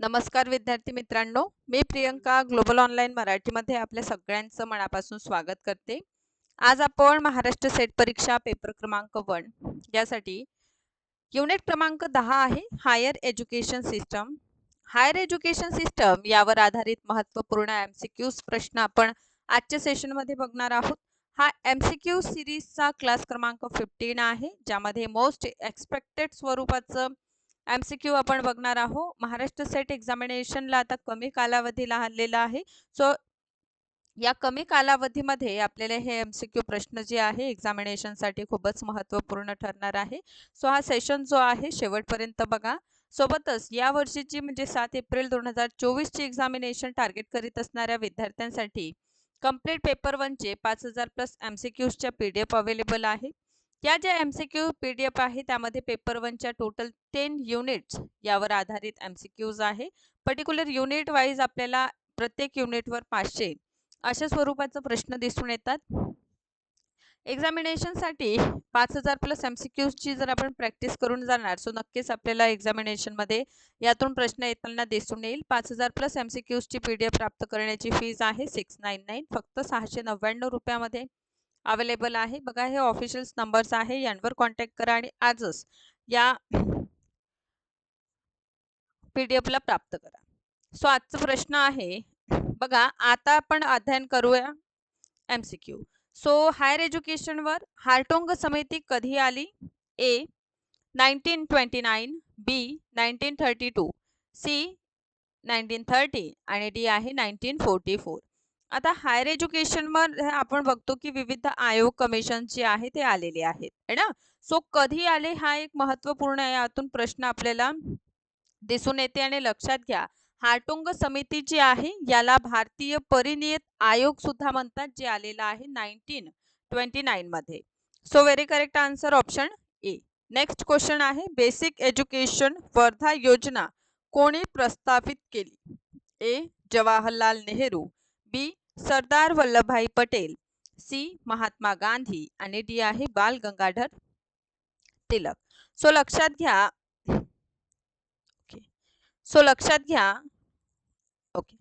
नमस्कार विद्यार्थी मित्रांनो मी प्रियंका ग्लोबल ऑनलाईन मराठीमध्ये आपल्या सगळ्यांचं मनापासून स्वागत करते. आज आपण महाराष्ट्र सेट परीक्षा पेपर क्रमांक वन यासाठी युनिट क्रमांक दहा आहे higher education system. Higher education system यावर आधारित महत्त्वपूर्ण एम सी क्यूज प्रश्न आपण आजच्या सेशनमध्ये बघणार आहोत. हा एम सी क्यू सिरीजचा क्लास क्रमांक फिफ्टीन आहे ज्यामध्ये मोस्ट एक्सपेक्टेड स्वरूपाचं एम सी क्यू आपण बघणार आहोत. महाराष्ट्र सेट एक्झामिनेशनला आता कमी कालावधी आलेला आहे. सो या कमी कालावधीमध्ये आपल्याला हे एम सी क्यू प्रश्न जे आहे एक्झामिनेशनसाठी खूपच महत्त्वपूर्ण ठरणार आहे. सो हा सेशन जो आहे शेवटपर्यंत बघा. सोबतच या वर्षीची म्हणजे सात एप्रिल दोन हजार चोवीसची एक्झामिनेशन टार्गेट करीत असणाऱ्या विद्यार्थ्यांसाठी कंप्लीट पेपर वनचे पाच हजार प्लस एम सी क्यूजच्या पी डी एफ अवेलेबल आहे. या ज्या M C Q P D F आहे त्यामध्ये पेपर वनच्या टोटल टेन युनिट्स यावर आधारित एम सी क्यूज आहे. पर्टिक्युलर युनिट वाईज आपल्याला प्रत्येक युनिटवर पाचशे अशा स्वरूपाचा प्रश्न दिसून येतात. एक्झामिनेशनसाठी पाच हजार प्लस एम सी क्यूजची जर आपण प्रॅक्टिस करून जाणार सो नक्कीच आपल्याला एक्झामिनेशनमध्ये यातून प्रश्न येताना दिसून येईल. पाच हजार प्लस एम सी क्यूजची पी डी एफ प्राप्त करण्याची फीज आहे सिक्स नाईन नाईन फक्त सहाशे नव्याण्णव रुपयामध्ये. अवेलेबल आहे. बघा हे ऑफिशियल्स नंबर्स आहे. यांवर कॉन्टॅक्ट करा आणि आजच या पी डी एफला प्राप्त करा. सो आजचा प्रश्न आहे बघा आता आपण अध्ययन करूया M C Q so higher एज्युकेशनवर Hartog समिती कधी आली? A nineteen twenty nine B nineteen thirty two C nineteen thirty आणि डी आहे नाईन्टीन फोर्टी फोर आता हायर एज्युकेशनवर आपण बघतो की विविध आयोग कमिशन जे आहे ते आलेले आहेत है ना? सो कधी आले? हा एक महत्त्वपूर्ण यातून प्रश्न आपल्याला दिसून येते आणि लक्षात घ्या. हाटुंग समिती जी आहे याला भारतीय परिनियत आयोग सुद्धा म्हणतात जे आलेला आहे नाईन्टीन ट्वेंटी नाईन मध्ये. So very correct answer option A next question आहे बेसिक एज्युकेशन वर्धा योजना कोणी प्रस्थापित केली? A Jawaharlal Nehru. B. Sardar Vallabhbhai Patel C. Mahatma Gandhi आणि डी. आहे. बाल गंगाधर तिलक. सो लक्षात घ्या. सो लक्षात घ्या. ओके.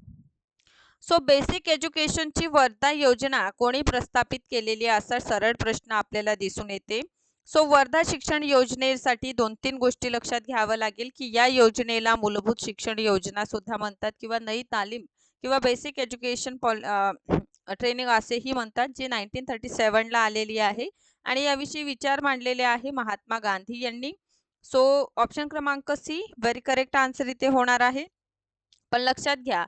सो बेसिक एज्युकेशनची वर्धा योजना कोणी प्रस्थापित केलेली असा सरळ प्रश्न आपल्याला दिसून येते. सो वर्धा शिक्षण योजनेसाठी दोन तीन गोष्टी लक्षात घ्यावं लागेल की या योजनेला मूलभूत शिक्षण योजना सुद्धा म्हणतात किंवा नई तालीम किंवा बेसिक एज्युकेशन पॉल ट्रेनिंग असेही म्हणतात जे नाईन्टीन थर्टी सेवनला आलेली आहे. आणि याविषयी विचार मांडलेले आहे महात्मा गांधी यांनी. सो ऑप्शन क्रमांक सी व्हेरी करेक्ट आन्सर इथे होणार आहे. पण लक्षात घ्या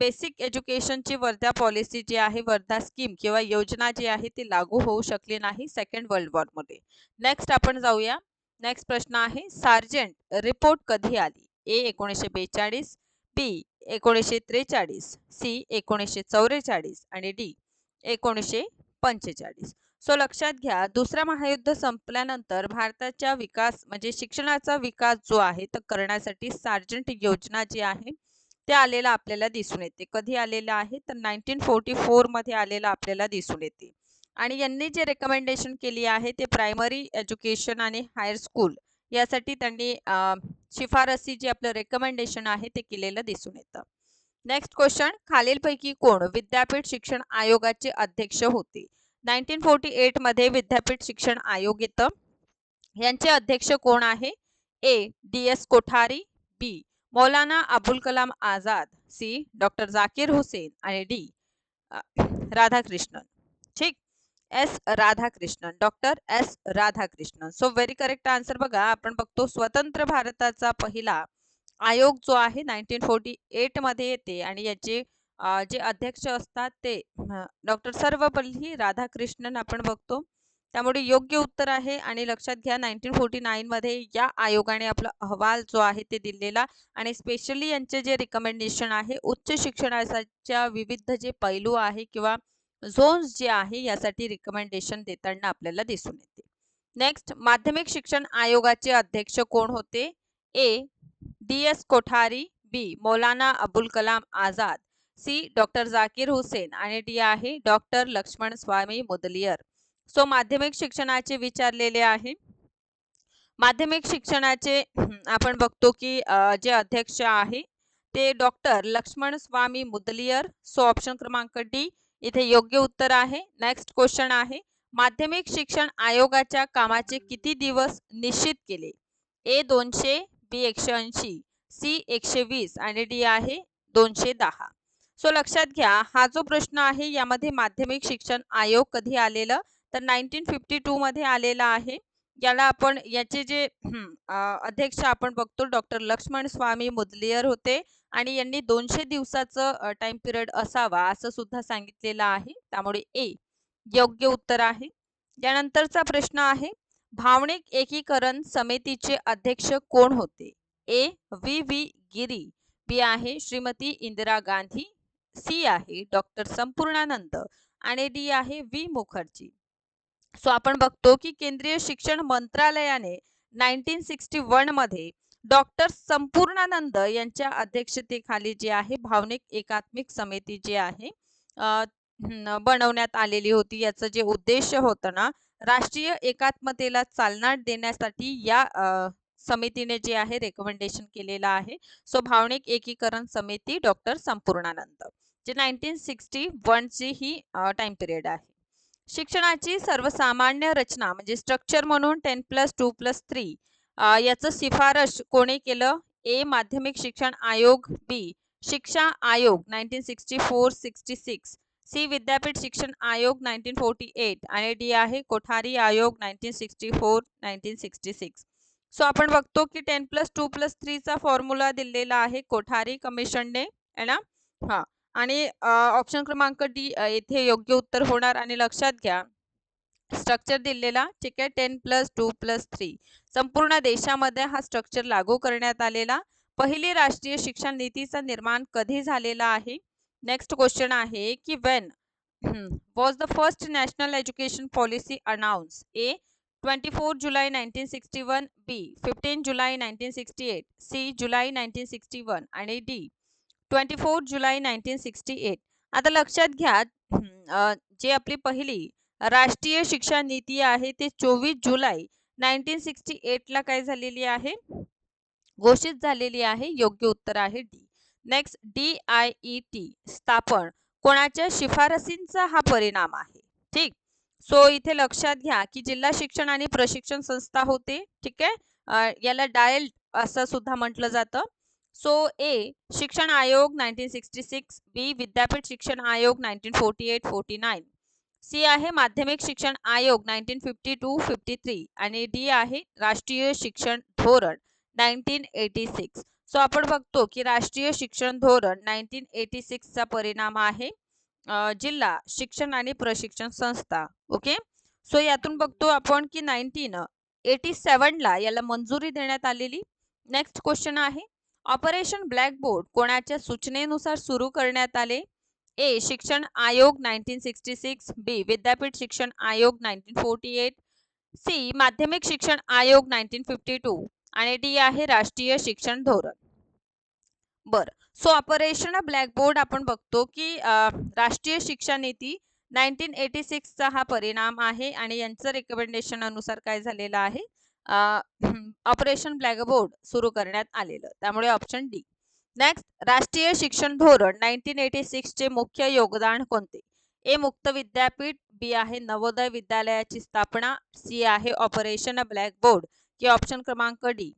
बेसिक एज्युकेशनची वर्धा पॉलिसी जी आहे वर्धा स्कीम किंवा योजना जी आहे ती लागू होऊ शकली नाही सेकंड वर्ल्ड वॉरमध्ये नेक्स्ट आपण जाऊया. नेक्स्ट प्रश्न आहे सार्जंट रिपोर्ट कधी आली? ए एकोणीसशे बेचाळीस बी एकोणीसशे त्रेचाळीस सी एकोणीसशे चौवेचाळीस आणि डी एकोणीसशे पंचेचाळीस. सो लक्षात घ्या दुसरा महायुद्ध संपल्यानंतर भारताच्या विकास म्हणजे शिक्षणाचा विकास जो आहे तर करण्यासाठी सार्जंट योजना जी आहे ते आलेला आपल्याला दिसून येते. कधी आलेला आहे? तर नाईन्टीन फोर्टी फोरमध्ये आलेला आपल्याला दिसून येते. आणि यांनी जे रेकमेंडेशन केली आहे ते प्रायमरी एज्युकेशन आणि हायर स्कूल यासाठी त्यांनी शिफारसी जे आपलं रेकमेंडेशन आहे ते केलेलं दिसून येतं. नेक्स्ट क्वेश्चन खालीलपैकी कोण विद्यापीठ शिक्षण आयोगाचे अध्यक्ष होते नाईन्टीन फोर्टी एटमध्ये विद्यापीठ शिक्षण आयोग येतं. यांचे अध्यक्ष कोण आहे? A D S Kothari B Maulana Abul Kalam Azad C doctor Zakir Hussain आणि D Radhakrishnan. S Radhakrishnan doctor S Radhakrishnan. So very correct answer बघा. आपण बघतो स्वतंत्र भारताचा पहिला आयोग जो आहे नाईन्टीन फोर्टी एटमध्ये येते. आणि याचे जे अध्यक्ष असतात ते डॉक्टर सर्वपल्ली राधाकृष्णन आपण बघतो. त्यामुळे योग्य उत्तर आहे. आणि लक्षात घ्या नाईन्टीन फोर्टी नाईनमध्ये या आयोगाने आपला अहवाल जो आहे ते दिलेला. आणि स्पेशली यांचे जे रिकमेंडेशन आहे उच्च शिक्षणाच्या विविध जे पैलू आहे किंवा झोन्स जे आहे यासाठी रिकमेंडेशन देताना आपल्याला दिसून येते. नेक्स्ट माध्यमिक शिक्षण आयोगाचे अध्यक्ष कोण होते? A D S Kothari B Maulana Abul Kalam Azad C doctor Zakir Hussain आणि डी आहे डॉक्टर लक्ष्मण स्वामी मुदलियर. सो माध्यमिक शिक्षणाचे विचारलेले आहे. माध्यमिक शिक्षणाचे आपण बघतो की जे अध्यक्ष आहे ते doctor Lakshman Swami Mudaliar. So option क्रमांक डी इथे योग्य उत्तर आहे. नेक्स्ट क्वेश्चन आहे. माध्यमिक शिक्षण आयोगाच्या कामाचे किती दिवस निश्चित केले? ए दोनशे बी एकशे ऐंशी सी एकशे वीस आणि डी आहे दोनशे दहा. सो लक्षात घ्या हा जो प्रश्न आहे यामध्ये माध्यमिक शिक्षण आयोग कधी आलेलं? तर नाईन्टीन फिफ्टी टू मध्ये आलेला आहे. याला आपण याचे जे अध्यक्ष आपण बघतो डॉक्टर लक्ष्मण स्वामी मुदलियर होते आणि यांनी दोनशे दिवसाचं टाइम पिरियड असावा असं सुद्धा सांगितलेलं आहे. त्यामुळे ए योग्य उत्तर आहे. यानंतरचा प्रश्न आहे भावनिक एकीकरण समितीचे अध्यक्ष कोण होते? A V V Giri. B आहे श्रीमती इंदिरा गांधी. सी आहे डॉक्टर संपूर्णानंद. आणि डी आहे व्ही मुखर्जी. सो आपण बघतो की केंद्रीय शिक्षण मंत्रालयाने नाईन्टीन सिक्स्टी वनमध्ये डॉक्टर संपूर्णानंद यांच्या अध्यक्षतेखाली जे आहे भावनिक एकात्मिक समिती जी आहे बनवण्यात आलेली होती. याचं जे उद्देश होतं ना राष्ट्रीय एकात्मतेला चालना देण्यासाठी या समितीने जे आहे रेकमेंडेशन केलेलं आहे. सो भावनिक एकीकरण समिती डॉक्टर संपूर्णानंद. जे नाईन्टीन सिक्स्टी वनची ही टाइम पिरियड आहे. शिक्षणाची सर्वसामान्य रचना म्हणजे स्ट्रक्चर म्हणून ten plus two plus three याचं शिफारस कोणी केलं? ए माध्यमिक शिक्षण आयोग बी शिक्षा आयोग nineteen sixty four sixty six C विद्यापीठ शिक्षण आयोग नाईन्टीन फोर्टी एट आणि डी आहे कोठारी आयोग nineteen sixty four nineteen sixty six so आपण बघतो की टेन प्लस टू प्लस थ्रीचा फॉर्म्युला दिलेला आहे कोठारी कमिशनने है ना? हां. आणि ऑप्शन क्रमांक डी येथे योग्य उत्तर होणार आणि लक्षात घ्या. स्ट्रक्चर दिलेला ठीक आहे ten plus two plus three संपूर्ण देशामध्ये हा स्ट्रक्चर लागू करण्यात आलेला. पहिली राष्ट्रीय शिक्षण नीतीचा निर्माण कधी झालेला आहे? नेक्स्ट क्वेश्चन आहे की when was the first national education policy announce A twenty four July nineteen sixty one B fifteen July nineteen sixty eight C July nineteen sixty one आणि D twenty four July nineteen sixty eight. आता लक्षात घ्या जे आपली पहिली राष्ट्रीय शिक्षा नीती आहे ते चोवीस जुलै नाईन्टीन सिक्स्टी एटला काय झालेली आहे? घोषित झालेली आहे योग्य उत्तर आहे D. Next D I E T स्थापन कोणाच्या शिफारसींचा हा परिणाम आहे? ठीक. सो इथे लक्षात घ्या की जिल्हा शिक्षण आणि प्रशिक्षण संस्था होते ठीक आहे? याला डायल असं सुद्धा म्हटलं जातं. सो ए शिक्षण आयोग नाईन्टीन सिक्स्टी सिक्स बी विद्यापीठ शिक्षण आयोग nineteen forty eight forty nine C आहे माध्यमिक शिक्षण आयोग nineteen fifty two fifty three आणि डी आहे राष्ट्रीय शिक्षण धोरण नाईन्टीन एटी सिक्स सो आपण बघतो की राष्ट्रीय शिक्षण धोरण नाईन्टीन एटी सिक्सचा परिणाम आहे जिल्हा शिक्षण आणि प्रशिक्षण संस्था. ओके सो यातून बघतो आपण की नाईन्टीन एटी सेवनला याला मंजुरी देण्यात आलेली. नेक्स्ट क्वेश्चन आहे ऑपरेशन ब्लॅकबोर्ड कोणाच्या सूचनेनुसार सुरू करण्यात आले? ए शिक्षण आयोग नाईन्टीन सिक्स्टी सिक्स बी विद्यापीठ शिक्षण आयोग नाईन्टीन फोर्टी एट सी माध्यमिक शिक्षण आयोग नाईन्टीन फिफ्टी टू आणि डी आहे राष्ट्रीय शिक्षण धोरण. बर सो ऑपरेशन ब्लॅकबोर्ड आपण बघतो की राष्ट्रीय शिक्षा नीती नाईन्टीन एटी सिक्सचा हा परिणाम आहे आणि यांचं रेकमेंडेशन अनुसार काय झालेलं आहे? ऑपरेशन ब्लॅकबोर्ड सुरू करण्यात आलेलं. त्यामुळे ऑप्शन डी नेक्स्ट राष्ट्रीय शिक्षण धोरण नाईन्टीन एटी सिक्सचे मुख्य योगदान कोणते? ए मुक्त विद्यापीठ बी आहे नवोदय विद्यालयाची स्थापना सी आहे ऑपरेशन ब्लॅकबोर्ड की ऑप्शन क्रमांक D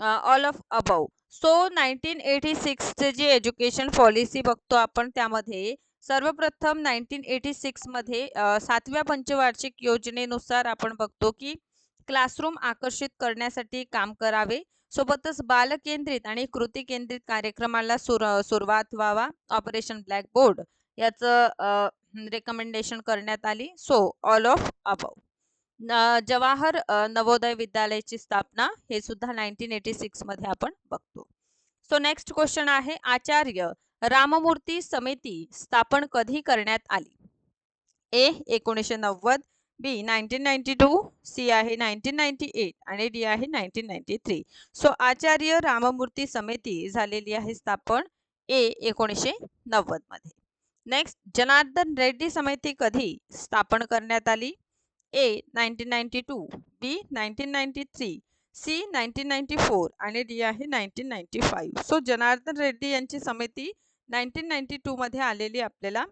all of above so nineteen eighty सिक्सचे जे एज्युकेशन पॉलिसी बघतो आपण त्यामध्ये सर्वप्रथम नाईन्टीन एटी सिक्समध्ये सातव्या पंचवार्षिक योजनेनुसार आपण बघतो की क्लासरूम आकर्षित करण्यासाठी काम करावे. सोबतच बालकेंद्रित आणि कृती केंद्रित कार्यक्रमाला सुर सुरुवात व्हावा. ऑपरेशन ब्लॅकबोर्ड याचं रेकमेंडेशन करण्यात आली. So all of above Jawahar Navodaya विद्यालयाची स्थापना हे सुद्धा नाईन्टीन एटी सिक्समध्ये आपण बघतो. सो नेक्स्ट क्वेश्चन आहे. आचार्य राममूर्ती समिती स्थापन कधी करण्यात आली? ए एकोणीसशे नव्वद B nineteen ninety two C आहे नाईन्टीन नाईन्टी एट आणि डी आहे nineteen ninety three. So Acharya Ramamurti समिती झालेली आहे स्थापन ए एकोणीसशे मध्ये. नेक्स्ट जनार्दन रेड्डी समिती कधी स्थापन करण्यात आली? A nineteen ninety two B nineteen ninety three C nineteen ninety four आणि डी आहे nineteen ninety five so Janardhan Reddy यांची समिती नाईन्टीन नाईन्टी टूमध्ये आलेली आपल्याला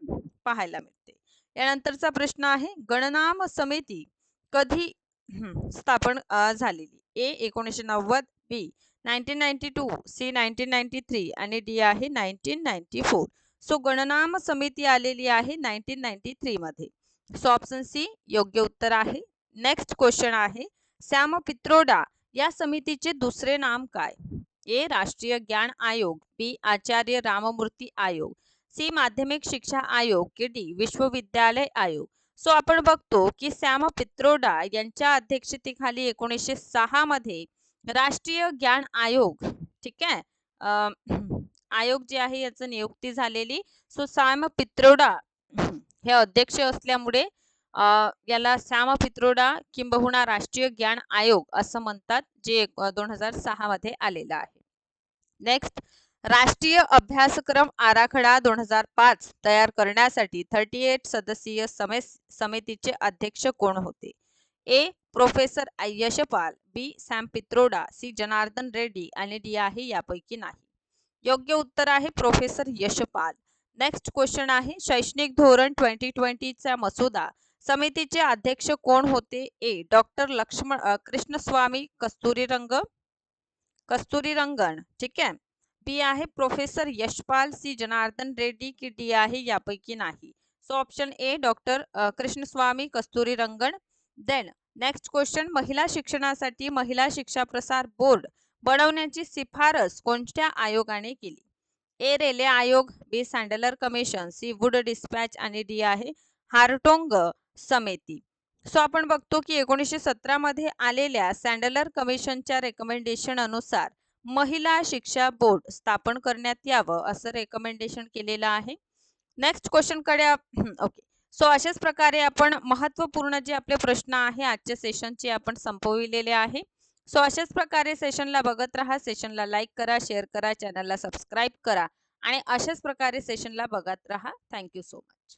पाहायला मिळते. यानंतरचा प्रश्न आहे गणनाम समिती कधी स्थापन झालेली? ए एकोणीसशे नव्वद B nineteen ninety two C nineteen ninety three आणि डी आहे नाईन्टीन नाईन्टी फोर. सो गणनाम समिती आलेली आहे नाईन्टीन नाईन्टी थ्रीमध्ये सो ऑप्शन सी योग्य उत्तर आहे. नेक्स्ट क्वेश्चन आहे श्याम पित्रोडा या समितीचे दुसरे नाम काय? ए राष्ट्रीय ज्ञान आयोग बी आचार्य राममूर्ती आयोग. सी माध्यमिक शिक्षा आयोग की डी विश्वविद्यालय आयोग. सो आपण बघतो की श्याम पित्रोडा यांच्या अध्यक्षतेखाली एकोणीसशे सहा मध्ये राष्ट्रीय ज्ञान आयोग ठीक आहे आयोग जे आहे याचं नियुक्ती झालेली. सो श्याम पित्रोडा हे अध्यक्ष असल्यामुळे याला श्याम पित्रोडा किंबहुना राष्ट्रीय ज्ञान आयोग असं म्हणतात जे दोन हजार सहा मध्ये आलेलं आहे. नेक्स्ट राष्ट्रीय अभ्यासक्रम आराखडा दोन हजार पाच तयार करण्यासाठी थर्टी एट सदस्यीय समितीचे अध्यक्ष कोण होते? A. Professor Yashpal B. Sam Pitroda C. Janardhan Reddy आणि डी आहे यापैकी नाही. योग्य उत्तर आहे प्रोफेसर यशपाल. नेक्स्ट क्वेश्चन आहे शैक्षणिक धोरण ट्वेंटी ट्वेंटीचा मसुदा. समितीचे अध्यक्ष कोण होते? ए. डॉक्टर लक्ष्मण कृष्णस्वामी कस्तुरीरंग कस्तुरीरंगण ठीक आहे? बी आहे प्रोफेसर यशपाल सी. जनार्दन रेड्डी की डी आहे यापैकी नाही. So option A doctor Krishnaswamy Kasturi Rangan then next question महिला शिक्षणासाठी महिला शिक्षा प्रसार बोर्ड बनवण्याची शिफारस कोणत्या आयोगाने केली? ए रेले आयोग. B Sadler commission. C Wood Dispatch आणि डी आहे हार्टोंग समिती. सो आपण बघतो की एकोणीसशे सतरा मध्ये आलेल्या सँडलर कमिशनच्या रेकमेंडेशन अनुसार महिला शिक्षा बोर्ड स्थापन करण्यात यावं असं रेकमेंडेशन केलेलं आहे. नेक्स्ट क्वेश्चनकडे ओके सो अशाच प्रकारे आपण महत्त्वपूर्ण जे आपले प्रश्न आहे आजच्या सेशनचे आपण संपविलेले आहे. सो अशाच प्रकारे सेशनला बघत राहा सेशनला लाईक करा शेअर करा चॅनलला सबस्क्राईब करा आणि अशाच प्रकारे सेशनला बघत राहा. Thank you so much